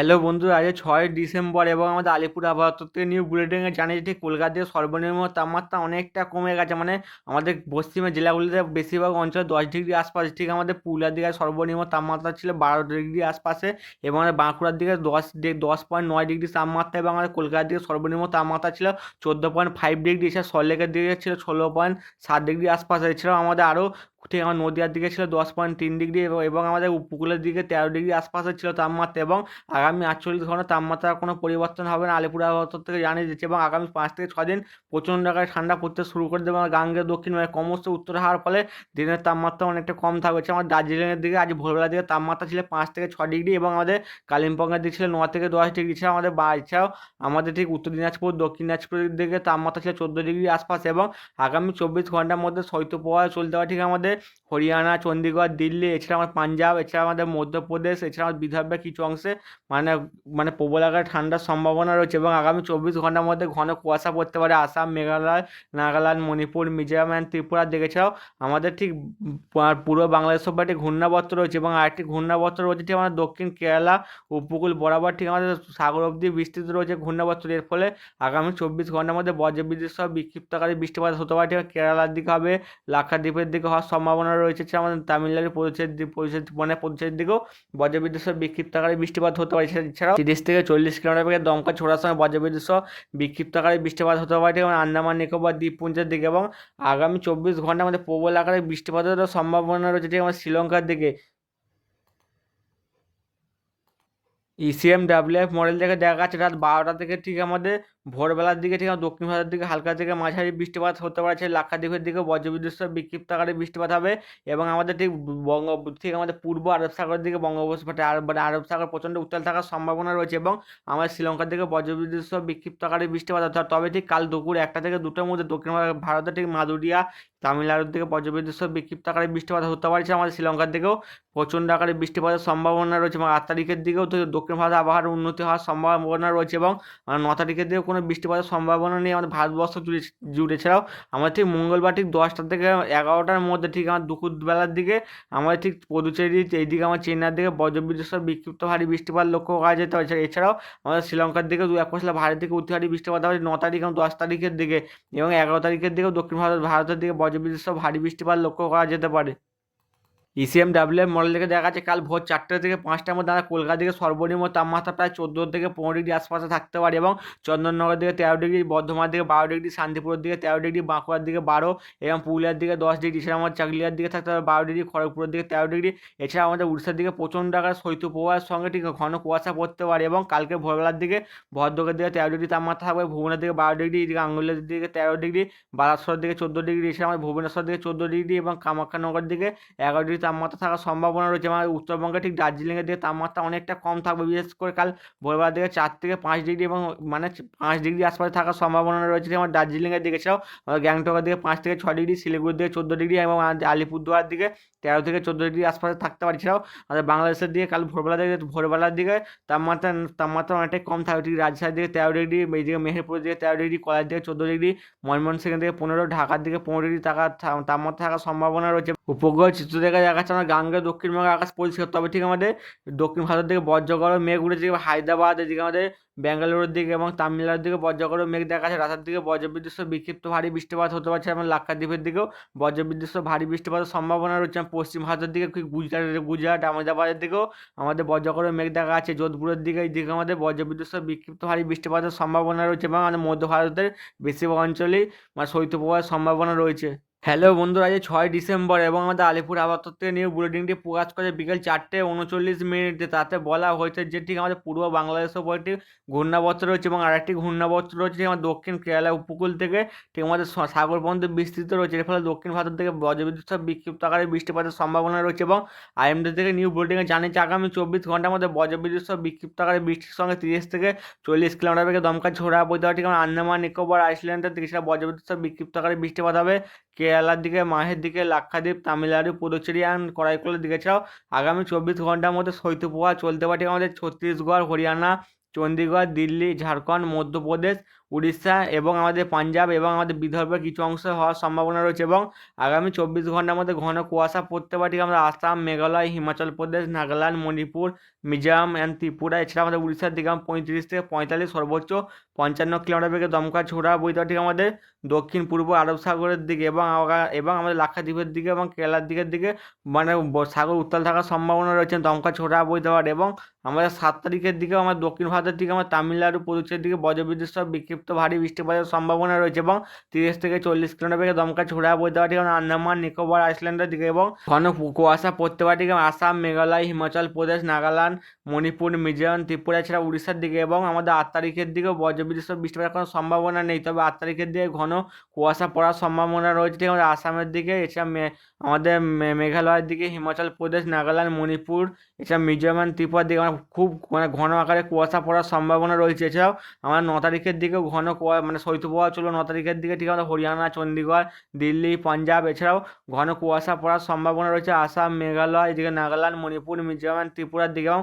Hello বন্ধুরা আজ ছয় ডিসেম্বর এবং আমাদের আলিপুর আবহাওয়া নিউ বুলেটিনে জানিয়েছে ঠিক কলকাতায় সর্বনিম্ন তাপমাত্রা অনেকটা কমে গেছে। মানে আমাদের পশ্চিমের জেলাগুলিতে বেশিরভাগ অঞ্চলে দশ ডিগ্রি আশপাশ, ঠিক আমাদের পুরুলিয়ার দিকে সর্বনিম্ন তাপমাত্রা ছিল বারো ডিগ্রি আশপাশে এবং আমাদের বাঁকুড়ার দিকে দশ দশ পয়েন্ট নয় ডিগ্রি তাপমাত্রা এবং আমাদের কলকাতার দিকে সর্বনিম্ন তাপমাত্রা ছিল চোদ্দ পয়েন্ট ফাইভ ডিগ্রি। এছাড়া সল্টলেকের দিকে ছিল ষোলো পয়েন্ট সাত ডিগ্রি আশপাশে। এছাড়াও আমাদের আরও ঠিক আমার নদিয়ার দিকে ছিল দশ পয়েন্ট তিন ডিগ্রি এবং আমাদের উপকূলের দিকে তেরো ডিগ্রি আশপাশে ছিল তাপমাত্রা এবং আগামী আটচল্লিশ ঘণ্টা তাপমাত্রার কোনো পরিবর্তন হবে না। আলিপুর আবহাওয়া থেকে জানিয়ে দিচ্ছে এবং আগামী পাঁচ থেকে ছদিন প্রচণ্ড আকারে ঠান্ডা পড়তে শুরু করে দেবে আমার গাঙ্গের দক্ষিণ মানে ক্রমশ উত্তর হওয়ার ফলে দিনের তাপমাত্রা অনেকটা কম থাকবে। আমার দার্জিলিংয়ের দিকে আজ ভোরবেলার দিকে তাপমাত্রা ছিল পাঁচ থেকে ছ ডিগ্রি এবং আমাদের কালিম্পংয়ের দিকে ছিল ন থেকে দশ ডিগ্রি এছাড়া আমাদের বা, এছাড়াও আমাদের ঠিক উত্তর দিনাজপুর, দক্ষিণ দিনাজপুরের দিকে তাপমাত্রা ছিল চোদ্দ ডিগ্রি আশপাশ এবং আগামী চব্বিশ ঘণ্টার মধ্যে শৈত্যপ্রবাহ চলতে পারে। ঠিক আমাদের হরিয়ানা চণ্ডীগড় দিল্লি, এছাড়া আমার পাঞ্জাব, এছাড়া আমাদের মধ্যপ্রদেশ, এছাড়া আমার বিদর্ভের কিছু অংশে মানে মানে প্রবল আকারে ঠান্ডার সম্ভাবনা রয়েছে এবং আগামী চব্বিশ ঘণ্টার মধ্যে ঘন কুয়াশা পড়তে পারে। আসাম, মেঘালয়, নাগাল্যান্ড, মণিপুর, মিজোরাম অ্যান্ড ত্রিপুরার দিকে এছাড়াও আমাদের ঠিক পূর্ব বাংলাদেশ সব একটি ঘূর্ণাবর্ত রয়েছে এবং আরেকটি ঘূর্ণাবর্ত রয়েছে ঠিক আমাদের দক্ষিণ কেরালা, উপকূল বরাবর ঠিক আমাদের সাগর অবধি বিস্তৃত রয়েছে ঘূর্ণাবর্ত। এর ফলে আগামী চব্বিশ ঘণ্টার মধ্যে বজ্রবিদ্যুৎ সহ বিক্ষিপ্তকারী বৃষ্টিপাত হতে পারে। কেরালার দিকে হবে, লাক্ষাদ্বীপের দিকে হওয়ার সম্ভাবনা রয়েছে আমাদের তামিলনাড়ু দ্বীপ পরিষদ মানে পুদুচেরির দিকেও বজ্রবিদ্যুৎ সহ বিক্ষিপ্তকারী বৃষ্টিপাত হতে পারে। এছাড়া- এছাড়াও তিরিশ থেকে চল্লিশ কিলোমিটার বেগে দমকা ছোড়ার সময় বজ্রবিদ্যুৎ সহ বিক্ষিপ্তকারী বৃষ্টিপাত হতে পারে। এবং আন্দামান নিকোবর দ্বীপপুঞ্জের দিকে এবং আগামী চব্বিশ ঘণ্টার মধ্যে প্রবল আকারে বৃষ্টিপাত বৃষ্টিপাতেরও সম্ভাবনা রয়েছে ঠিক আমাদের শ্রীলঙ্কার দিকে। ইসিএম ডাব্লিউএফ মডেল থেকে দেখা যাচ্ছে রাত বারোটা থেকে ঠিক আমাদের ভোরবেলার দিকে ঠিক আমার দক্ষিণ ভারতের দিকে হালকা থেকে মাঝারি বৃষ্টিপাত হতে পারছে লাক্ষাদ্বীপের দিকে বজ্রবিদ্যুৎ বিক্ষিপ্ত আকারে বৃষ্টিপাত হবে এবং আমাদের ঠিক বঙ্গ, ঠিক আমাদের পূর্ব আরব সাগরের দিকে বঙ্গোপসাগর আরব মানে আরব সাগর প্রচণ্ড উত্তাল থাকার সম্ভাবনা রয়েছে এবং আমাদের শ্রীলঙ্কার দিকে বজ্রবিদ্যুৎ বিক্ষিপ্ত আকারে বৃষ্টিপাত হতে। তবে ঠিক কাল দুপুর একটা থেকে দুটোর মধ্যে দক্ষিণ ভারত- ভারতের ঠিক মাদুরিয়া, তামিলনাড়ুর দিকে বজ্রবিদ্যুৎ বিক্ষিপ্ত আকারে বৃষ্টিপাত হতে পারছে আমাদের শ্রীলঙ্কার দিকেও প্রচণ্ড আকারে বৃষ্টিপাতের সম্ভাবনা রয়েছে এবং আট তারিখের দিকেও তো দক্ষিণ ভারত আবহাওয়ার উন্নতি হওয়ার সম্ভাবনা রয়েছে এবং ন তারিখের দিকেও কোনো বৃষ্টিপাতের সম্ভাবনা নেই, আমাদের ভারতবর্ষ জুড়ে জুড়ে। এছাড়াও আমাদের ঠিক মঙ্গলবার ঠিক দশটা থেকে এগারোটার মধ্যে ঠিক আমার দুপুরবেলার দিকে আমাদের ঠিক পদুচেরি এইদিকে আমার চেন্নাইয়ের দিকে বজ্রবিদ্যুৎ বিক্ষিপ্ত ভারী বৃষ্টিপাত লক্ষ্য করা যেতে পারে। এছাড়াও আমাদের শ্রীলঙ্কার দিকে দু এক পশলা ভারী থেকে অতি ভারী বৃষ্টিপাত হবে ন তারিখ এবং দশ তারিখের দিকে এবং এগারো তারিখের দিকেও দক্ষিণ ভারত ভারতের দিকে বজ্রবিদ্যুৎ ভারী বৃষ্টিপাত লক্ষ্য করা যেতে পারে। ইসিএম ডাব্লিউ মডেল থেকে দেখা যাচ্ছে কাল ভোর চারটে থেকে পাঁচটার মধ্যে আমরা কলকাতা থেকে সর্বনিম্ন তাপমাত্রা প্রায় চোদ্দ থেকে পনেরো ডিগ্রি আশপাশে থাকতে পারে এবং চন্দননগর দিকে তেরো ডিগ্রি, বর্ধমান দিকে বারো ডিগ্রি, শান্তিপুরের দিকে তেরো ডিগ্রি, বাঁকুড়ার দিকে বারো এবং পুরুলিয়ার দিকে দশ ডিগ্রি, এছাড়া আমাদের চাকলিয়ার দিকে থাকতে পারে বারো ডিগ্রি, খড়গপুরের দিকে তেরো ডিগ্রি, এছাড়া আমাদের উড়িষ্যার দিকে প্রচণ্ড আকার শৈত্যপ্রবাহের সঙ্গে ঠিক ঘন কুয়াশা পড়তে পারে এবং কালকে ভোরবেলার দিকে ভদ্রকের দিকে তেরো ডিগ্রি তাপমাত্রা থাকবে, ভুবনের দিকে বারো ডিগ্রি, এদিকে আঙ্গুলের দিকে তেরো ডিগ্রি বালাসোরের দিকে চোদ্দ ডিগ্রি, এছাড়া আমাদের ভুবনেশ্বর দিকে চোদ্দ ডিগ্রি এবং কামাখ্যানগর দিকে এগারো ডিগ্রি তাপমাত্রা থাকার সম্ভাবনা রয়েছে আমাদের উত্তরবঙ্গে ঠিক দার্জিলিংয়ের দিকে তাপমাত্রা অনেকটা কম থাকবে। বিশেষ করে কাল ভোরবেলার দিকে চার থেকে পাঁচ ডিগ্রি এবং মানে পাঁচ ডিগ্রি আশপাশে থাকার সম্ভাবনা রয়েছে। আমার দার্জিলিংয়ের দিকে আমাদের গ্যাংটকের দিকে পাঁচ থেকে ছ ডিগ্রি, শিলিগুড়ির দিকে চোদ্দ ডিগ্রি এবং আলিপুরদুয়ার দিকে তেরো থেকে চোদ্দ ডিগ্রি আশপাশে থাকতে পারে। আমাদের বাংলাদেশের দিকে কাল ভোরবেলা দিকে ভোরবেলার দিকে তাপমাত্রা তাপমাত্রা অনেকটাই কম থাকবে। ঠিক রাজশাহীর দিকে তেরো ডিগ্রি এইদিকে মেহেরপুরের দিকে তেরো ডিগ্রি কলার দিকে চোদ্দ ডিগ্রি, ময়মনসিংহের দিকে পনেরো, ঢাকার দিকে পনেরো ডিগ্রি থাকার, তাপমাত্রা থাকার সম্ভাবনা রয়েছে। উপগ্রহ চিত্র দেখে দেখাচ্ছে আমরা গাঙ্গের দক্ষিণবঙ্গের আকাশ পরিষ্কার। তবে ঠিক আমাদের দক্ষিণ ভারতের দিকে বজ্রগড়, মেঘ উঠেছে হায়দ্রাবাদ, এদিকে আমাদের ব্যাঙ্গালোরের দিকে এবং তামিলনাড়ুর দিকে বজ্রগড়, মেঘ দেখা যাচ্ছে। রাতের দিকে বজ্রবিদ্যুৎ বিক্ষিপ্ত ভারী বৃষ্টিপাত হতে পারছে এবং লাক্ষাদ্বীপের দিকেও বজ্রবিদ্যুৎ ভারী বৃষ্টিপাতের সম্ভাবনা রয়েছে। পশ্চিম ভারতের দিকে গুজরাট গুজরাট, আহমেদাবাদের দিকেও আমাদের বজ্রগড় মেঘ দেখা যাচ্ছে। যোধপুরের দিকে এই দিকে আমাদের বজ্রবিদ্যুৎ বিক্ষিপ্ত ভারী বৃষ্টিপাতের সম্ভাবনা রয়েছে এবং আমাদের মধ্য ভারতের বেশিরভাগ অঞ্চলেই মানে শৈত্যপ্রবাহের সম্ভাবনা রয়েছে। হ্যালো বন্ধুরা, আজ ছয় ডিসেম্বর এবং আমাদের আলিপুর থেকে নিউ বুলেটিনটি প্রকাশ করে বিকেল চারটে উনচল্লিশ মিনিটে। তাতে বলা হয়েছে যে ঠিক আমাদের পূর্ব বাংলাদেশের উপর একটি ঘূর্ণাবর্ত রয়েছে এবং আরেকটি ঘূর্ণাবর্ত রয়েছে আমাদের দক্ষিণ কেরালা উপকূল থেকে ঠিক আমাদের সাগর পর্যন্ত বিস্তৃত রয়েছে। এর ফলে দক্ষিণ ভারত থেকে বজ্রবিদ্যুৎ সহ বিক্ষিপ্ত আকারে বৃষ্টিপাতের সম্ভাবনা রয়েছে এবং আইএমডি থেকে নিউ বুলেটিনে জানিয়েছে আগামী চব্বিশ ঘণ্টার মধ্যে বজ্রবিদ্যুৎ সহ বিক্ষিপ্ত আকারে বৃষ্টির সঙ্গে তিরিশ থেকে চল্লিশ কিলোমিটার বেগে দমকা ঝোড়া বইতে পারে ঠিক আমরা আন্দামান, নিকোবর আইসল্যান্ডের দিকে সেটা বজ্রবিদ্যুৎ সহ বিক্ষিপ্ত আকারে বৃষ্টিপাত হবে। কেরালার দিকে, মাহের দিকে, লাক্ষাদ্বীপ, তামিলনাড়ু পুদুচেরি অ্যান্ড করাইকুলের দিকে। ছাড়াও আগামী চব্বিশ ঘণ্টার মধ্যে শৈত্যপ্রবাহ চলতে পারে আমাদের ছত্তিশগড়, হরিয়ানা চণ্ডীগড় দিল্লি, ঝাড়খণ্ড, মধ্যপ্রদেশ। উড়িষ্যা এবং আমাদের পাঞ্জাব এবং আমাদের বিদর্ভের কিছু অংশ হওয়ার সম্ভাবনা রয়েছে এবং আগামী চব্বিশ ঘণ্টার মধ্যে ঘন কুয়াশা পড়তে পারে। আমরা আসাম, মেঘালয়, হিমাচল প্রদেশ, নাগাল্যান্ড, মণিপুর, মিজোরাম অ্যান্ড ত্রিপুরা, এছাড়া আমাদের উড়িষ্যার দিকে পঁয়ত্রিশ থেকে পঁয়তাল্লিশ সর্বোচ্চ পঞ্চান্ন কিলোমিটার বেগে দমকা ছোড়া বইতে ঠিক আমাদের দক্ষিণ, পূর্ব আরব সাগরের দিকে এবং এবং আমাদের লাক্ষাদ্বীপের দিকে এবং কেরালার দিকের দিকে মানে সাগর উত্তাল থাকার সম্ভাবনা রয়েছে দমকা ছোড়া বইতে পারে এবং আমাদের সাত তারিখের দিকে আমার দক্ষিণ ভারতের দিকে আমার তামিলনাড়ু, পুদুচেরির দিকে বজ্রবিদ্যুৎ সব বিক্ষিপ্ত ভারী বৃষ্টিপাতের সম্ভাবনা রয়েছে এবং তিরিশ থেকে চল্লিশ কিলোমিটার বেগে দমকা ছোড়া বইতে পারে আমাদের আন্দামান, নিকোবর, আইসল্যান্ডের দিকে এবং ঘন কুয়াশা পড়তে পারে। আসাম, মেঘালয়, হিমাচল প্রদেশ, নাগাল্যান্ড, মণিপুর, মিজোরাম, ত্রিপুরা এছাড়া উড়িষ্যার দিকে এবং আমাদের আট তারিখের দিকেও বজ্রবিদ্যুৎ বৃষ্টিপাতের কোনো সম্ভাবনা নেই। তবে আট তারিখের দিকে ঘন কুয়াশা পড়ার সম্ভাবনা রয়েছে। ঠিক আমাদের আসামের দিকে, এছাড়া আমাদের মেঘালয়ের দিকে, হিমাচল প্রদেশ, নাগাল্যান্ড, মণিপুর, এছাড়া মিজোরাম ত্রিপুরার দিকে আমার খুব মানে ঘন আকারে কুয়াশা পড়ার সম্ভাবনা রয়েছে। এছাড়াও আমার ন তারিখের দিকেও ঘন কুয়া মানে শৈত্যপ্রবাহ চলবে ন তারিখের দিকে, ঠিক আমাদের হরিয়ানা চণ্ডীগড় দিল্লি, পাঞ্জাব, এছাড়াও ঘন কুয়াশা পড়ার সম্ভাবনা রয়েছে। আসাম, মেঘালয়, এদিকে নাগাল্যান্ড, মণিপুর, মিজোরাম, ত্রিপুরার দিকে এবং